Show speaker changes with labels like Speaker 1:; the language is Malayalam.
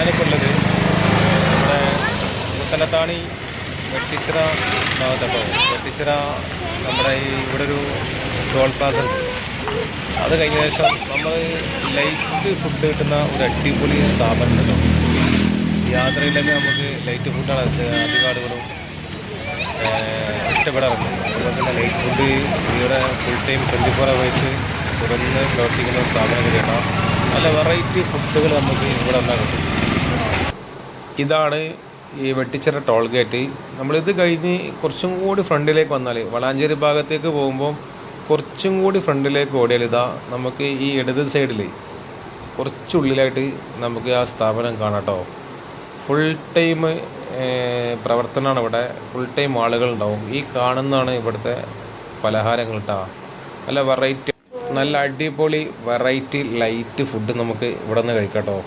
Speaker 1: ഭാഗത്താണ് മുത്തലത്താണി വെട്ടിച്ചിറ ഭാഗത്തട്ടോ വെട്ടിച്ചിറ നമ്മുടെ ഈ ഇവിടെ ഒരു ടോൾ പ്ലാസ ഉണ്ട്. അത് കഴിഞ്ഞ ശേഷം നമ്മൾ ലൈറ്റ് ഫുഡ് കിട്ടുന്ന ഒരു അടിപൊളി സ്ഥാപനം യാത്രയിൽ തന്നെ നമുക്ക് ലൈറ്റ് ഫുഡാണ് അധികം ഇഷ്ടപ്പെടാറുണ്ട്. അതുപോലെ തന്നെ ലൈറ്റ് ഫുഡ് ഇവിടെ full time twenty four hours തുറന്ന് പ്രവർത്തിക്കുന്ന സ്ഥാപനം കൂടിയാണ് നല്ല വെറൈറ്റി ഫുഡുകൾ നമുക്ക് ഇവിടെ വന്നാൽ കിട്ടും ഇതാണ് ഈ വെട്ടിച്ചിറ ടോൾ ഗേറ്റ് നമ്മളിത് കഴിഞ്ഞ് കുറച്ചും കൂടി ഫ്രണ്ടിലേക്ക് വന്നാൽ വളാഞ്ചേരി ഭാഗത്തേക്ക് പോകുമ്പോൾ കുറച്ചും കൂടി ഫ്രണ്ടിലേക്ക് ഓടിയാൽ ഇതാ നമുക്ക് ഈ ഇടത് സൈഡിൽ കുറച്ചുള്ളിലായിട്ട് നമുക്ക് ആ സ്ഥാപനം കാണാം കേട്ടോ ഫുൾ ടൈം പ്രവർത്തനമാണ് ഇവിടെ. ഫുൾ ടൈം ആളുകളുണ്ടാവും. ഈ കാണുന്നതാണ് ഇവിടുത്തെ പലഹാരങ്ങൾ കേട്ടോ നല്ല വെറൈറ്റി നല്ല അടിപൊളി വെറൈറ്റി ലൈറ്റ് ഫുഡ് നമുക്ക് ഇവിടെ നിന്ന് കഴിക്കാം കേട്ടോ